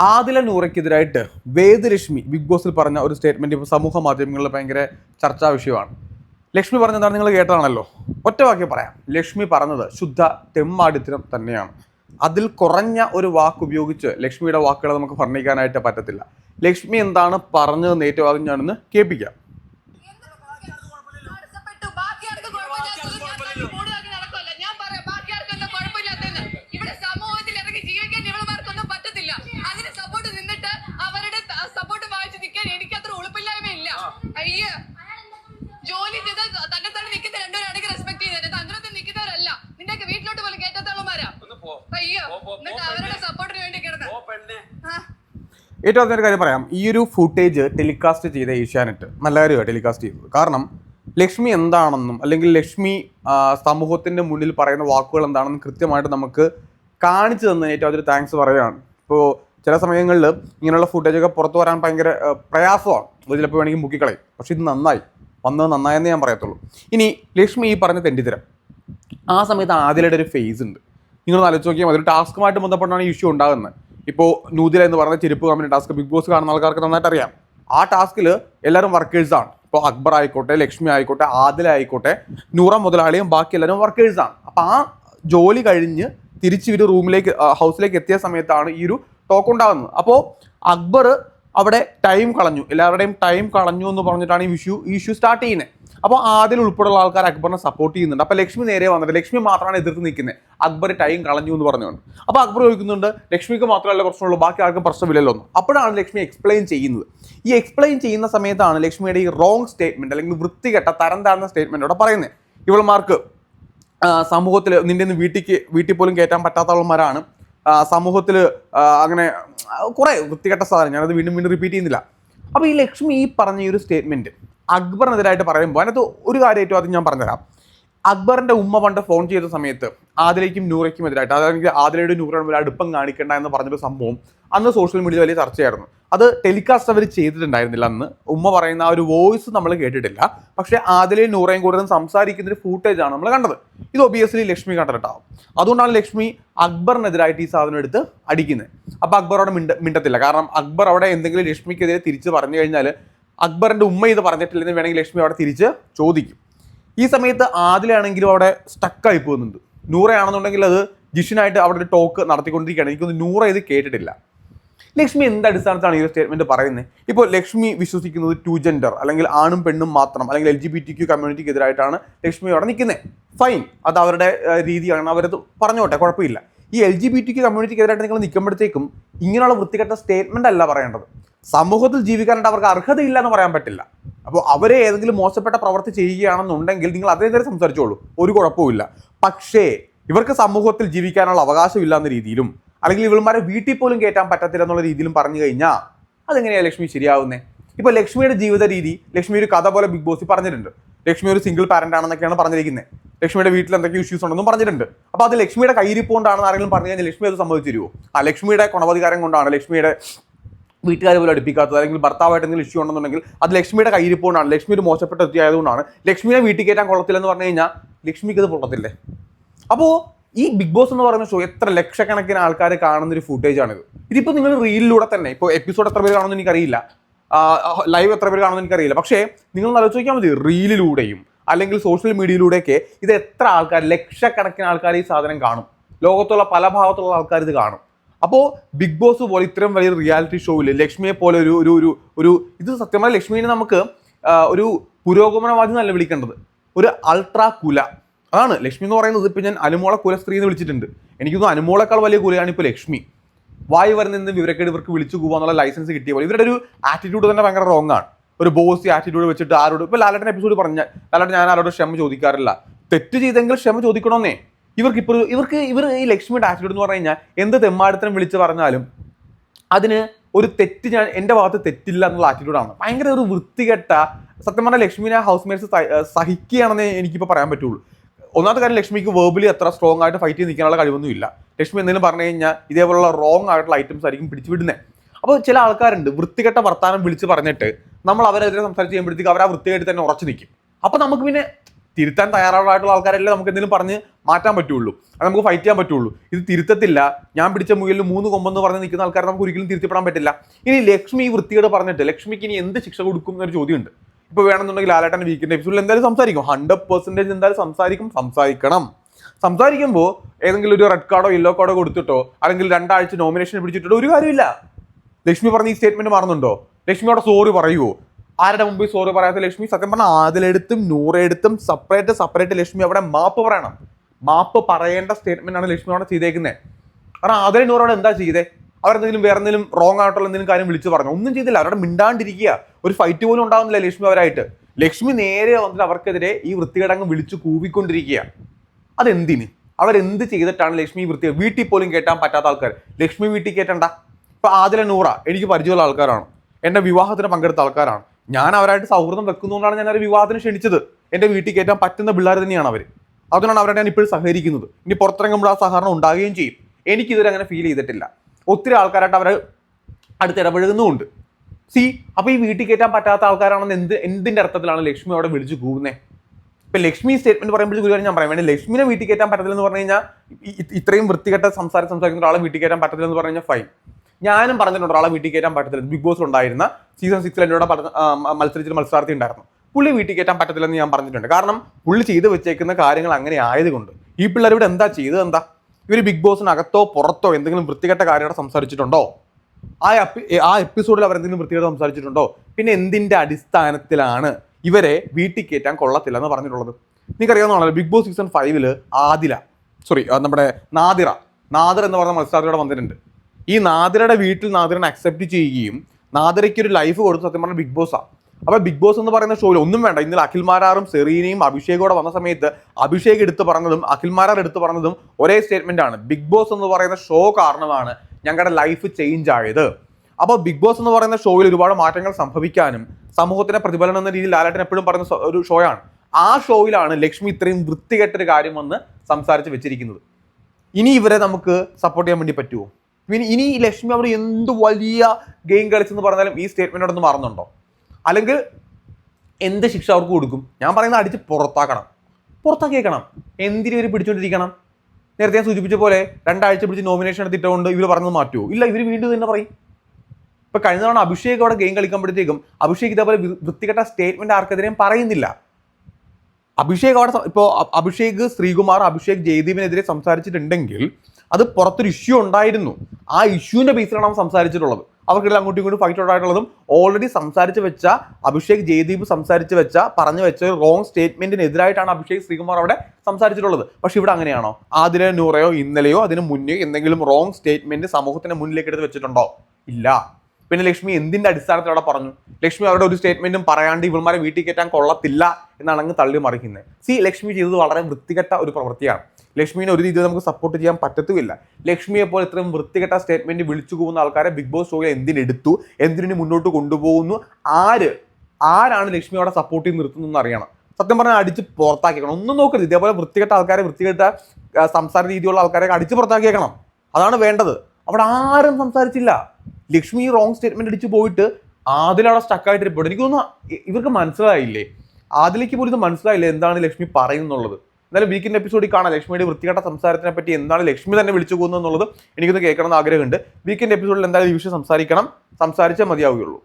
Adila നൂറയ്ക്കെതിരായിട്ട് Vedalakshmi big ബോസിൽ പറഞ്ഞ ഒരു സ്റ്റേറ്റ്മെന്റ് ഇപ്പോൾ സമൂഹ മാധ്യമങ്ങളിൽ ഭയങ്കര ചർച്ചാ വിഷയമാണ്. ലക്ഷ്മി പറഞ്ഞതാണ് നിങ്ങൾ കേട്ടതാണല്ലോ. ഒറ്റ വാക്യം പറയാം. ലക്ഷ്മി പറഞ്ഞത് ശുദ്ധ തെമ്മാടിത്തരം തന്നെയാണ്. അതിൽ കുറഞ്ഞ ഒരു വാക്ക് ഉപയോഗിച്ച് ലക്ഷ്മിയുടെ വാക്കുകളെ നമുക്ക് വർണിക്കാനായിട്ട് പറ്റത്തില്ല. ലക്ഷ്മി എന്താണ് പറഞ്ഞതെന്ന് ഏറ്റവും ആദ്യം ഞാനൊന്ന് കേൾപ്പിക്കാം തടസ്സപ്പെട്ടു. ബാക്കിയാർക്ക് കുഴപ്പമില്ലാത്തത് ഞാൻ തല്ലി മൂടുവാക്കി നടക്കുവല്ല. ഞാൻ പറയാം, ബാക്കിയാർക്കൊന്നും കുഴപ്പമില്ലാത്തതെന്ന്. ഇവിടെ സമൂഹത്തിൽ ഇറങ്ങി ജീവിക്കാൻ ഇവളുമാർക്കൊന്നും പറ്റത്തില്ല അതിന് സപ്പോർട്ട് നിന്നിട്ട് അവരുടെ സപ്പോർട്ട് വായിച്ച് നിൽക്കാൻ എനിക്കത്ര ഉളുപ്പില്ലായ്മയില്ല അയ്യ ജോലി ചെയ്ത് തന്നെ തന്നെ നിൽക്കുന്ന രണ്ടുപേരാണെങ്കിൽ റെസ്പെക്ട് ചെയ്തത് തന്ത്രത്തിൽ നിൽക്കുന്നവരല്ല നിന്റെയൊക്കെ വീട്ടിലോട്ട് പോലും കയറ്റത്തുള്ളമാരാ ഒന്ന് പോ. അയ്യോ പോ, പോ, പോ, എന്നിട്ട് അവരുടെ സപ്പോർട്ടിന് വേണ്ടി കിടന്ന് ഓ പെണ്ണെ ആ ഏറ്റവും ആദ്യം കാര്യം പറയാം. ഈ ഒരു ഫുട്ടേജ് ടെലികാസ്റ്റ് ചെയ്ത ഏഷ്യാനെറ്റ് നല്ല കാര്യമാണ് ടെലികാസ്റ്റ് ചെയ്തത് കാരണം ലക്ഷ്മി എന്താണെന്നും അല്ലെങ്കിൽ ലക്ഷ്മി സമൂഹത്തിന്റെ മുന്നിൽ പറയുന്ന വാക്കുകൾ എന്താണെന്നും കൃത്യമായിട്ട് നമുക്ക് കാണിച്ചു തന്നതിന് ഏറ്റവും അതൊരു താങ്ക്സ് പറയുകയാണ്. ഇപ്പോൾ ചില സമയങ്ങളിൽ ഇങ്ങനെയുള്ള ഫുട്ടേജൊക്കെ പുറത്തു വരാൻ ഭയങ്കര പ്രയാസമാണ്. അത് ചിലപ്പോൾ വേണമെങ്കിൽ മുക്കിക്കളയും. പക്ഷേ ഇത് നന്നായി. വന്നത് നന്നായെന്നേ ഞാൻ പറയത്തുള്ളൂ. ഇനി ലക്ഷ്മി ഈ പറഞ്ഞ തെണ്ടിത്തരം ആ സമയത്ത് ആദ്യമായിട്ട് ഒരു ഫേസ് ഉണ്ട്. നിങ്ങളൊന്ന് ആലോചിച്ച് നോക്കിയാൽ മതി. ഒരു ടാസ്കുമായിട്ട് ബന്ധപ്പെട്ടാണ് ഇഷ്യൂ ഉണ്ടാകുന്നത്. ഇപ്പോൾ നൂതില എന്ന് പറഞ്ഞ ചെരുപ്പ് കമ്പനി ടാസ്ക് ബിഗ് ബോസ് കാണുന്ന ആൾക്കാർക്ക് നന്നായിട്ട് അറിയാം. ആ ടാസ്കിൽ എല്ലാവരും വർക്കേഴ്സാണ് ഇപ്പോൾ അക്ബർ ആയിക്കോട്ടെ ലക്ഷ്മി ആയിക്കോട്ടെ ആദില ആയിക്കോട്ടെ നൂറ മുതലാളിയും ബാക്കി എല്ലാവരും വർക്കേഴ്സാണ് അപ്പോൾ ആ ജോലി കഴിഞ്ഞ് തിരിച്ച് ഇവർ റൂമിലേക്ക് ഹൗസിലേക്ക് എത്തിയ സമയത്താണ് ഈ ഒരു ടോക്ക് ഉണ്ടാകുന്നത് അപ്പോൾ അക്ബർ അവിടെ ടൈം കളഞ്ഞു. എല്ലാവരുടെയും ടൈം കളഞ്ഞു എന്ന് പറഞ്ഞിട്ടാണ് ഈ ഇഷ്യൂ ഈ ഇഷ്യൂ സ്റ്റാർട്ട് ചെയ്യുന്നത്. അപ്പോൾ ആദ്യം ഉൾപ്പെടെയുള്ള ആൾക്കാർ അക്ബറിനെ സപ്പോർട്ട് ചെയ്യുന്നുണ്ട്. അപ്പോൾ ലക്ഷ്മി നേരെ വന്നിട്ട് ലക്ഷ്മി മാത്രമാണ് എതിർത്ത് നിൽക്കുന്നത് അക്ബർ ടൈം കളഞ്ഞു എന്ന് പറഞ്ഞുകൊണ്ട്. അപ്പോൾ അക്ബർ ചോദിക്കുന്നുണ്ട് ലക്ഷ്മിക്ക് മാത്രമല്ല പ്രശ്നമുള്ളൂ ബാക്കി ആർക്കും പ്രശ്നമില്ലല്ലോ അപ്പോഴാണ് ലക്ഷ്മി എക്സ്പ്ലെയിൻ ചെയ്യുന്നത്. ഈ എക്സ്പ്ലെയിൻ ചെയ്യുന്ന സമയത്താണ് ലക്ഷ്മിയുടെ ഈ റോങ് സ്റ്റേറ്റ്മെന്റ് അല്ലെങ്കിൽ വൃത്തികെട്ട തരം താഴ്ന്ന സ്റ്റേറ്റ്മെന്റ് ഇവിടെ പറയുന്നത് ഇവൾമാർക്ക് സമൂഹത്തിൽ നിന്റെ ഒന്ന് വീട്ടിക്ക് വീട്ടിൽ പോലും കയറ്റാൻ പറ്റാത്തവന്മാരാണ് സമൂഹത്തിൽ അങ്ങനെ കുറേ വൃത്തികെട്ട സാധനം. ഞാനത് വീണ്ടും വീണ്ടും റിപ്പീറ്റ് ചെയ്യുന്നില്ല. അപ്പോൾ ഈ ലക്ഷ്മി ഈ പറഞ്ഞ ഈ ഒരു സ്റ്റേറ്റ്മെന്റ് അക്ബറിനെതിരായിട്ട് പറയുമ്പോൾ അതിനകത്ത് ഒരു കാര്യമായിട്ടും അത് ഞാൻ പറഞ്ഞുതരാം. അക്ബറിന്റെ ഉമ്മ പണ്ട് ഫോൺ ചെയ്ത സമയത്ത് ആദിലേക്കും നൂറയ്ക്കും എതിരായിട്ട് അതായത് ആദിലയുടെ നൂറും തമ്മിൽ അടുപ്പം കാണിക്കേണ്ട എന്ന് പറഞ്ഞൊരു സംഭവം അന്ന് സോഷ്യൽ മീഡിയ വലിയ ചർച്ചയായിരുന്നു. അത് ടെലികാസ്റ്റ് അവർ ചെയ്തിട്ടുണ്ടായിരുന്നില്ല അന്ന്. ഉമ്മ പറയുന്ന ആ ഒരു വോയിസ് നമ്മൾ കേട്ടിട്ടില്ല. പക്ഷേ ആദിലയും നൂറയും കൂടുതലും സംസാരിക്കുന്ന ഒരു ഫൂട്ടേജ് ആണ് നമ്മൾ കണ്ടത്. ഇത് ഒബിയസ്ലി ലക്ഷ്മി കണ്ടിട്ടുണ്ടാവും അതുകൊണ്ടാണ് ലക്ഷ്മി അക്ബറിനെതിരായിട്ട് ഈ സാധനം എടുത്ത് അടിക്കുന്നത് അപ്പോൾ അക്ബർ അവിടെ മിണ്ട മിണ്ടത്തില്ല. കാരണം അക്ബർ അവിടെ എന്തെങ്കിലും ലക്ഷ്മിക്കെതിരെ തിരിച്ച് പറഞ്ഞു കഴിഞ്ഞാൽ അക്ബറിന്റെ ഉമ്മ ഇത് പറഞ്ഞിട്ടില്ലെന്ന് വേണമെങ്കിൽ ലക്ഷ്മി അവിടെ തിരിച്ച് ചോദിക്കും. ഈ സമയത്ത് ആദിലാണെങ്കിലും അവിടെ സ്റ്റക്കായി പോകുന്നുണ്ട്. നൂറയാണെന്നുണ്ടെങ്കിൽ അത് ജിഷിനായിട്ട് അവിടെ ഒരു ടോക്ക് നടത്തിക്കൊണ്ടിരിക്കുകയാണ്. എനിക്കൊന്ന് നൂറ ഇത് കേട്ടിട്ടില്ല. ലക്ഷ്മി എന്ത് അടിസ്ഥാനത്താണ് ഈ ഒരു സ്റ്റേറ്റ്മെന്റ് പറയുന്നത്? ഇപ്പോൾ ലക്ഷ്മി വിശ്വസിക്കുന്നത് ടു ജെൻഡർ അല്ലെങ്കിൽ ആണും പെണ്ണും മാത്രം അല്ലെങ്കിൽ L G B T Q കമ്മ്യൂണിറ്റിക്ക് എതിരായിട്ടാണ് ലക്ഷ്മി അവിടെ നിൽക്കുന്നത്. ഫൈൻ അത് അവരുടെ രീതിയാണ്. അവരത് പറഞ്ഞോട്ടെ കുഴപ്പമില്ല. ഈ L G B T Q കമ്മ്യൂണിറ്റിക്ക് എതിരായിട്ട് നിങ്ങൾ നിൽക്കുമ്പോഴത്തേക്കും ഇങ്ങനെയുള്ള വൃത്തികെട്ട സ്റ്റേറ്റ്മെന്റ് അല്ല പറയേണ്ടത്. സമൂഹത്തിൽ ജീവിക്കാനായിട്ട് അവർക്ക് അർഹതയില്ല എന്ന് പറയാൻ പറ്റില്ല. അപ്പോൾ അവരെ ഏതെങ്കിലും മോശപ്പെട്ട പ്രവൃത്തി ചെയ്യുകയാണെന്നുണ്ടെങ്കിൽ നിങ്ങൾ അതേതരം സംസാരിച്ചോളൂ. ഒരു കുഴപ്പമില്ല പക്ഷേ ഇവർക്ക് സമൂഹത്തിൽ ജീവിക്കാനുള്ള അവകാശമില്ല എന്ന രീതിയിലും അല്ലെങ്കിൽ ഇവന്മാരെ വീട്ടിൽ പോലും കയറ്റാൻ പറ്റത്തില്ല എന്നുള്ള രീതിയിലും പറഞ്ഞു കഴിഞ്ഞാൽ അതെങ്ങനെയാണ് ലക്ഷ്മി ശരിയാവുന്നത് ഇപ്പോൾ ലക്ഷ്മിയുടെ ജീവിത രീതി ലക്ഷ്മി ഒരു കഥ പോലെ ബിഗ് ബോസിൽ പറഞ്ഞിട്ടുണ്ട്. ലക്ഷ്മി ഒരു സിംഗിൾ പാരന്റ് ആണെന്നൊക്കെയാണ് പറഞ്ഞിരിക്കുന്നത് ലക്ഷ്മിയുടെ വീട്ടിൽ എന്തൊക്കെ ഇഷ്യൂസ് ഉണ്ടെന്നും പറഞ്ഞിട്ടുണ്ട്. അപ്പോൾ അത് ലക്ഷ്മിയുടെ കയ്യിരിപ്പോണ്ടാണെന്ന് ആരെങ്കിലും പറഞ്ഞു കഴിഞ്ഞാൽ ലക്ഷ്മി അത് സമ്മതിച്ചു ആ ലക്ഷ്മിയുടെ ഗുണവധികാരം കൊണ്ടാണ് ലക്ഷ്മിയുടെ വീട്ടുകാർ പോലും അടുപ്പിക്കാത്തത് അല്ലെങ്കിൽ ഭർത്താവായിട്ട് എന്തെങ്കിലും ഇഷ്യൂ ഉണ്ടെന്നുണ്ടെങ്കിൽ അത് ലക്ഷ്മിയുടെ കയ്യിരിപ്പോണ്ടാണ് ലക്ഷ്മി ഒരു മോശപ്പെട്ട വ്യക്തി ആയതുകൊണ്ടാണ് ലക്ഷ്മിയെ വീട്ടിൽ കയറ്റാൻ കൊള്ളത്തില്ലെന്ന് പറഞ്ഞു കഴിഞ്ഞാൽ ലക്ഷ്മിക്ക് അത് കൊള്ളത്തില്ലേ അപ്പോൾ ഈ ബിഗ് ബോസ് എന്ന് പറയുന്ന ഷോ എത്ര ലക്ഷക്കണക്കിന് ആൾക്കാർ കാണുന്ന ഒരു ഫുട്ടേജ് ആണിത്. ഇതിപ്പോൾ നിങ്ങൾ റീലിലൂടെ തന്നെ ഇപ്പോൾ എപ്പിസോഡ് എത്ര പേര് കാണുമെന്ന് എനിക്കറിയില്ല. ലൈവ് എത്ര പേര് കാണുമെന്ന് എനിക്കറിയില്ല. പക്ഷേ നിങ്ങൾ ഒന്ന് നോക്കിയാൽ മതി റീലിലൂടെയും അല്ലെങ്കിൽ സോഷ്യൽ മീഡിയയിലൂടെയൊക്കെ ഇത് എത്ര ആൾക്കാർ ലക്ഷക്കണക്കിന് ആൾക്കാർ ഈ സാധനം കാണും. ലോകത്തുള്ള പല ഭാഗത്തുള്ള ആൾക്കാർ ഇത് കാണും. അപ്പോൾ ബിഗ് ബോസ് പോലെ ഇത്രയും വലിയ റിയാലിറ്റി ഷോയിൽ ലക്ഷ്മിയെ പോലെ ഒരു ഒരു ഒരു ഒരു ഇത് സത്യമായ ലക്ഷ്മിനെ നമുക്ക് ഒരു പുരോഗമനവാദി നല്ല വിളിക്കേണ്ടത്. ഒരു അൾട്രാ കുല. അതാണ്. ലക്ഷ്മി എന്ന് പറയുന്നത് ഇപ്പം ഞാൻ അനുമോള കുല സ്ത്രീ എന്ന് വിളിച്ചിട്ടുണ്ട്. എനിക്ക് തോന്നുന്നു അനുമോളേക്കാൾ വലിയ കുലയാണ് ഇപ്പോൾ ലക്ഷ്മി. വായി വരുന്ന വിവരക്കേട് ഇവർക്ക് വിളിച്ചു പോകാന്നുള്ള ലൈസൻസ് കിട്ടിയ പോലെ. ഇവരുടെ ഒരു ആറ്റിറ്റ്യൂഡ് തന്നെ ഭയങ്കര റോങ് ആണ്. ഒരു ബോസി ആറ്റിറ്റ്യൂഡ് വെച്ചിട്ട് ആരോട് ഇപ്പോൾ ലാലേട്ടൻ എപ്പിസോഡ് പറഞ്ഞാൽ ലാലേട്ടൻ ഞാൻ ആരോട് ക്ഷമ ചോദിക്കാറില്ല. തെറ്റ് ചെയ്തെങ്കിൽ ക്ഷമ ചോദിക്കണമെന്നേ ഇവർക്ക് ഇപ്പോൾ ഇവർക്ക് ഇവർ ഈ ലക്ഷ്മിയുടെ ആറ്റിറ്റ്യൂഡ് എന്ന് പറഞ്ഞു കഴിഞ്ഞാൽ എന്ത് തെമ്മാടത്തിനും വിളിച്ച് പറഞ്ഞാലും അതിന് ഒരു തെറ്റ് ഞാൻ എന്റെ ഭാഗത്ത് തെറ്റില്ല എന്നുള്ള ആറ്റിറ്റ്യൂഡാണ് ഭയങ്കര ഒരു വൃത്തികെട്ട സത്യം പറഞ്ഞാൽ ലക്ഷ്മിനെ ഹൗസ് മേറ്റ്സ് സഹിക്കുകയാണെന്ന് എനിക്കിപ്പോൾ പറയാൻ പറ്റുള്ളൂ. ഒന്നാമത്തെ കാര്യം ലക്ഷ്മിക്ക് വേർബലി അത്ര സ്ട്രോങ് ആയിട്ട് ഫൈറ്റ് ചെയ്ത് നിൽക്കാനുള്ള കഴിവൊന്നും ഇല്ല ലക്ഷ്മി എന്തെങ്കിലും പറഞ്ഞു കഴിഞ്ഞാൽ ഇതേപോലുള്ള റോങ് ആയിട്ടുള്ള ഐറ്റംസ് ആയിരിക്കും പിടിച്ചു വിടുന്നത് അപ്പോൾ ചില ആൾക്കാരുണ്ട് വൃത്തികെട്ട വർത്താനം വിളിച്ച് പറഞ്ഞിട്ട് നമ്മൾ അവരെതിരെ സംസാരിച്ച് ചെയ്യുമ്പോഴത്തേക്ക് അവർ ആ വൃത്തിയായിട്ട് തന്നെ ഉറച്ചു നിൽക്കും. അപ്പോൾ നമുക്ക് പിന്നെ തിരുത്താൻ തയ്യാറായിട്ടുള്ള ആൾക്കാരല്ലേ നമുക്ക് എന്തെങ്കിലും പറഞ്ഞ് മാറ്റാൻ പറ്റുള്ളൂ. അത് നമുക്ക് ഫൈറ്റ് ചെയ്യാൻ പറ്റുള്ളൂ. ഇത് തിരുത്തത്തില്ല. ഞാൻ പിടിച്ച മുയലിൽ മൂന്ന് കൊമ്പെന്ന് പറഞ്ഞ് നിൽക്കുന്ന ആൾക്കാരെ നമുക്ക് ഒരിക്കലും തിരുത്തിപ്പെടാൻ പറ്റില്ല. ഇനി ലക്ഷ്മി വൃത്തിയോട് പറഞ്ഞിട്ട് ലക്ഷ്മിക്ക് ഇനി എന്ത് ശിക്ഷ കൊടുക്കും എന്നൊരു ചോദ്യമുണ്ട്. ഇപ്പൊ വേണമെന്നുണ്ടെങ്കിൽ ലാലേട്ടൻ വീക്കിന്റെ എപ്പിസോഡിൽ എന്തായാലും സംസാരിക്കും. ഹൺഡ്രഡ് പെർസെന്റേജ് എന്തായാലും സംസാരിക്കും. സംസാരിക്കണം. സംസാരിക്കുമ്പോൾ ഏതെങ്കിലും ഒരു റെഡ് കാർഡോ യെല്ലോ കാർഡോ കൊടുത്തിട്ടോ അല്ലെങ്കിൽ രണ്ടാഴ്ച നോമിനേഷൻ പിടിച്ചിട്ടോ ഒരു കാര്യമില്ല. ലക്ഷ്മി പറഞ്ഞ ഈ സ്റ്റേറ്റ്മെന്റ് മാറുന്നുണ്ടോ? ലക്ഷ്മിയോടെ സോറി പറയുവോ? ആരുടെ മുമ്പിൽ സോറി പറയാത്ത ലക്ഷ്മി? സത്യം പറഞ്ഞാൽ ആദിലെടുത്തും നൂറെടുത്തും സെപ്പറേറ്റ് സെപ്പറേറ്റ് ലക്ഷ്മി അവിടെ മാപ്പ് പറയണം. മാപ്പ് പറയേണ്ട സ്റ്റേറ്റ്മെന്റ് ആണ് ലക്ഷ്മി അവിടെ ചെയ്തേക്കുന്നത് കാരണം ആദിലെ നൂറോടെ എന്താ ചെയ്തേ? അവരെന്തെങ്കിലും വേറെ എന്തെങ്കിലും റോങ് ആയിട്ടുള്ള എന്തെങ്കിലും കാര്യം വിളിച്ചു പറഞ്ഞു? ഒന്നും ചെയ്തില്ല. അവരുടെ മിണ്ടാണ്ടിരിക്കുക. ഒരു ഫൈറ്റ് പോലും ഉണ്ടാവുന്നില്ല ലക്ഷ്മി അവരായിട്ട്. ലക്ഷ്മി നേരെ വന്നിട്ട് അവർക്കെതിരെ ഈ വൃത്തികേടങ്ങ് വിളിച്ചു കൂവിക്കൊണ്ടിരിക്കുക. അതെന്തിന്? അവരെന്ത് ചെയ്തിട്ടാണ് ലക്ഷ്മി വൃത്തി വീട്ടിൽ പോലും കേട്ടാൻ പറ്റാത്ത ആൾക്കാർ ലക്ഷ്മി വീട്ടിൽ കേട്ടണ്ട ഇപ്പൊ ആദില നൂറ എനിക്ക് പരിചയമുള്ള ആൾക്കാരാണ്. എന്റെ വിവാഹത്തിന് പങ്കെടുത്ത ആൾക്കാരാണ്. ഞാൻ അവരായിട്ട് സൗഹൃദം വെക്കുന്നതുകൊണ്ടാണ് ഞാൻ ഒരു വിവാഹത്തിന് ക്ഷണിച്ചത്. എന്റെ വീട്ടിൽ കയറ്റാൻ പറ്റുന്ന പിള്ളേർ തന്നെയാണ് അവർ അതുകൊണ്ടാണ് അവരുടെ ഞാൻ ഇപ്പോഴും സഹകരിക്കുന്നത്. ഇനി പുറത്തിറങ്ങുമ്പോൾ ആ സഹകരണം ഉണ്ടാകുകയും ചെയ്യും. എനിക്കിതുവരെ അങ്ങനെ ഫീൽ ചെയ്തിട്ടില്ല. ഒത്തിരി ആൾക്കാരായിട്ട് അവർ അടുത്ത് ഇടപഴകുന്നുമുണ്ട്. സി അപ്പോൾ ഈ വീട്ടിൽ കയറ്റാൻ പറ്റാത്ത ആൾക്കാരാണെന്ന് എന്ത് എന്തിന്റെ അർത്ഥത്തിലാണ് ലക്ഷ്മി അവിടെ വിളിച്ച് കൂവുന്നത് ഇപ്പൊ ലക്ഷ്മി സ്റ്റേറ്റ്മെന്റ് പറയുമ്പോഴേക്കും ഞാൻ പറയാം. വേണ്ടി ലക്ഷ്മിനെ വീട്ടിൽ കയറ്റാൻ പറ്റത്തില്ലെന്ന് പറഞ്ഞു കഴിഞ്ഞാൽ ഇത്രയും വൃത്തികെട്ട സംസാരം സംസാരിക്കുന്ന ഒരാളെ വീട്ടിൽ കയറ്റാൻ പറ്റത്തില്ലെന്ന് പറഞ്ഞു കഴിഞ്ഞാൽ ഫൈൻ ഞാനും പറഞ്ഞിട്ടുണ്ട് ഒരാളെ വീട്ടിൽ കയറ്റാൻ പറ്റത്തില്ല. ബിഗ് ബോസ് ഉണ്ടായിരുന്ന സീസൺ സിക്സിൽ എന്നോട് മത്സരിച്ചിട്ട് മത്സരാർത്ഥി ഉണ്ടായിരുന്നു. പുള്ളി വീട്ടിൽ കയറ്റാൻ പറ്റത്തില്ലെന്ന് ഞാൻ പറഞ്ഞിട്ടുണ്ട്. കാരണം പുള്ളി ചെയ്തു വെച്ചേക്കുന്ന കാര്യങ്ങൾ അങ്ങനെ ആയതുകൊണ്ട്. ഈ പിള്ളേർ ഇവിടെ എന്താ ചെയ്തത് എന്താ? ഇവർ ബിഗ് ബോസിനകത്തോ പുറത്തോ എന്തെങ്കിലും വൃത്തികെട്ട കാര്യങ്ങൾ സംസാരിച്ചിട്ടുണ്ടോ? ആ ആ എപ്പിസോഡിൽ അവർ എന്തെങ്കിലും വൃത്തികേട് സംസാരിച്ചിട്ടുണ്ടോ? പിന്നെ എന്തിന്റെ അടിസ്ഥാനത്തിലാണ് ഇവരെ വീട്ടിൽ കയറ്റാൻ കൊള്ളത്തില്ല എന്ന് പറഞ്ഞിട്ടുള്ളത് നിങ്ങൾക്കറിയാവുന്നതാണല്ലോ ബിഗ് ബോസ് സീസൺ ഫൈവിൽ ആദില സോറി നമ്മുടെ നാദിറ നാദിർ എന്ന് പറഞ്ഞ മത്സരാർത്ഥിയോടെ വന്നിട്ടുണ്ട്. ഈ നാദിരയുടെ വീട്ടിൽ നാദിരനെ അക്സെപ്റ്റ് ചെയ്യുകയും നാദിരയ്ക്ക് ഒരു ലൈഫ് കൊടുത്ത് സത്യം പറഞ്ഞാൽ ബിഗ് ബോസാണ് അപ്പൊ ബിഗ് ബോസ് എന്ന് പറയുന്ന ഷോയിൽ ഒന്നും വേണ്ട. ഇന്നലെ അഖിൽമാരാറും സെറീനയും അഭിഷേകോടെ വന്ന സമയത്ത് അഭിഷേക് എടുത്ത് പറഞ്ഞതും അഖിൽമാരാർ എടുത്ത് പറഞ്ഞതും ഒരേ സ്റ്റേറ്റ്മെന്റ് ആണ്. ബിഗ് ബോസ് എന്ന് പറയുന്ന ഷോ കാരണമാണ് ഞങ്ങളുടെ ലൈഫ് ചേഞ്ച് ആയത്. അപ്പോൾ ബിഗ് ബോസ് എന്ന് പറയുന്ന ഷോയിൽ ഒരുപാട് മാറ്റങ്ങൾ സംഭവിക്കാനും സമൂഹത്തിന്റെ പ്രതിഫലനം എന്ന രീതിയിൽ ലാലേട്ടൻ എപ്പോഴും പറയുന്ന ഒരു ഷോയാണ് ആ ഷോയിലാണ് ലക്ഷ്മി ഇത്രയും വൃത്തികെട്ടൊരു കാര്യം വന്ന് സംസാരിച്ച് വെച്ചിരിക്കുന്നത്. ഇനി ഇവരെ നമുക്ക് സപ്പോർട്ട് ചെയ്യാൻ വേണ്ടി പറ്റുമോ ഇനി ഇനി ലക്ഷ്മി അവിടെ എന്ത് വലിയ ഗെയിം കളിച്ചെന്ന് പറഞ്ഞാലും ഈ സ്റ്റേറ്റ്മെന്റോടൊന്ന് മറന്നുണ്ടോ? അല്ലെങ്കിൽ എന്ത് ശിക്ഷ അവർക്ക് കൊടുക്കും? ഞാൻ പറയുന്നത് അടിച്ച് പുറത്താക്കണം. പുറത്താക്കിയേക്കണം. എന്തിനു ഇവർ പിടിച്ചുകൊണ്ടിരിക്കണം നേരത്തെ ഞാൻ സൂചിപ്പിച്ച പോലെ രണ്ടാഴ്ച പിടിച്ച് നോമിനേഷൻ എടുത്തിട്ടുകൊണ്ട് ഇവർ പറഞ്ഞത് മാറ്റുമോ ഇല്ല ഇവർ വീണ്ടും തന്നെ പറയും. ഇപ്പൊ കഴിഞ്ഞ തവണ അഭിഷേക് അവിടെ ഗെയിം കളിക്കുമ്പോഴത്തേക്കും അഭിഷേക് ഇതേപോലെ വൃത്തികെട്ട സ്റ്റേറ്റ്മെന്റ് ആർക്കെതിരെയും പറയുന്നില്ല. അഭിഷേക് അവിടെ ഇപ്പോൾ ഇപ്പോ അഭിഷേക് ശ്രീകുമാർ അഭിഷേക് ജയദീപിനെതിരെ സംസാരിച്ചിട്ടുണ്ടെങ്കിൽ അത് പുറത്തൊരു ഇഷ്യൂ ഉണ്ടായിരുന്നു. ആ ഇഷ്യൂവിന്റെ ബേസിലാണ് അവൻ സംസാരിച്ചിട്ടുള്ളത്. അവർക്കിടയിൽ അങ്ങോട്ടും ഇങ്ങോട്ടും ഫൈറ്റ് ഉണ്ടായിട്ടുള്ളതും ഓൾറെഡി സംസാരിച്ച് വെച്ച അഭിഷേക് ജയദീപ് സംസാരിച്ച് വെച്ച പറഞ്ഞു വെച്ച റോങ് സ്റ്റേറ്റ്മെന്റിനെതിരായിട്ടാണ് അഭിഷേക് ശ്രീകുമാർ അവിടെ സംസാരിച്ചിട്ടുള്ളത്. പക്ഷെ ഇവിടെ അങ്ങനെയാണോ? ആദിലെ നൂറയോ ഇന്നലെയോ അതിന് മുന്നേ എന്തെങ്കിലും റോങ് സ്റ്റേറ്റ്മെന്റ് സമൂഹത്തിന്റെ മുന്നിലേക്ക് എടുത്ത് വെച്ചിട്ടുണ്ടോ? ഇല്ല. പിന്നെ ലക്ഷ്മി എന്തിന്റെ അടിസ്ഥാനത്തിൽ അവിടെ പറഞ്ഞു? ലക്ഷ്മി അവരുടെ ഒരു സ്റ്റേറ്റ്മെന്റും പറയാണ്ട് ഇവന്മാരെ വീട്ടിൽ കയറ്റാൻ കൊള്ളത്തില്ല എന്നാണ് അങ്ങ് തള്ളി മറിക്കുന്നത്. സി ലക്ഷ്മി ചെയ്തത് വളരെ വൃത്തികെട്ട ഒരു പ്രവൃത്തിയാണ്. ലക്ഷ്മിനെ ഒരു രീതിയിൽ നമുക്ക് സപ്പോർട്ട് ചെയ്യാൻ പറ്റത്തുമില്ല. ലക്ഷ്മിയെ പോലെ ഇത്രയും വൃത്തികെട്ട സ്റ്റേറ്റ്മെന്റ് വിളിച്ചു പോകുന്ന ആൾക്കാരെ ബിഗ് ബോസ് ഷോയിൽ എന്തിനെടുത്തു? എന്തിനു മുന്നോട്ട് കൊണ്ടുപോകുന്നു? ആര്? ആരാണ് ലക്ഷ്മി അവിടെ സപ്പോർട്ട് ചെയ്ത് നിർത്തുന്നതെന്ന് അറിയണം. സത്യം പറഞ്ഞാൽ അടിച്ച് പുറത്താക്കിയേക്കണം. ഒന്നും നോക്കരുത്. ഇതേപോലെ വൃത്തികെട്ട ആൾക്കാരെ വൃത്തികെട്ട സംസാര രീതിയുള്ള ആൾക്കാരെ അടിച്ച് പുറത്താക്കിയേക്കണം. അതാണ് വേണ്ടത്. അവിടെ ആരും സംസാരിച്ചില്ല. ലക്ഷ്മി റോങ് സ്റ്റേറ്റ്മെന്റ് അടിച്ച് പോയിട്ട് ആദിലവിടെ സ്റ്റക്കായിട്ട് റിപ്പോർട്ട് എനിക്ക് തോന്നുന്നു ഇവർക്ക് മനസ്സിലായില്ലേ? ആദിലേക്ക് പോലും ഇത് മനസ്സിലായില്ല എന്താണ് ലക്ഷ്മി പറയുന്നുള്ളത്? എന്നാലും വീക്കെൻഡ് എപ്പിസോഡിൽ കാണാം. ലക്ഷ്മിയുടെ വൃത്തികെട്ട സംസാരത്തിനെ പറ്റി എന്താണ് ലക്ഷ്മി തന്നെ വിളിച്ചു പോകുന്നത് എന്നുള്ളത് എനിക്കൊന്ന് കേൾക്കണം എന്ന് ആഗ്രഹമുണ്ട് വീക്കെൻഡ് എപ്പിസോഡിൽ എന്തായാലും ഈ വിഷയം സംസാരിക്കണം. സംസാരിച്ചേ മതിയാവുകയുള്ളൂ.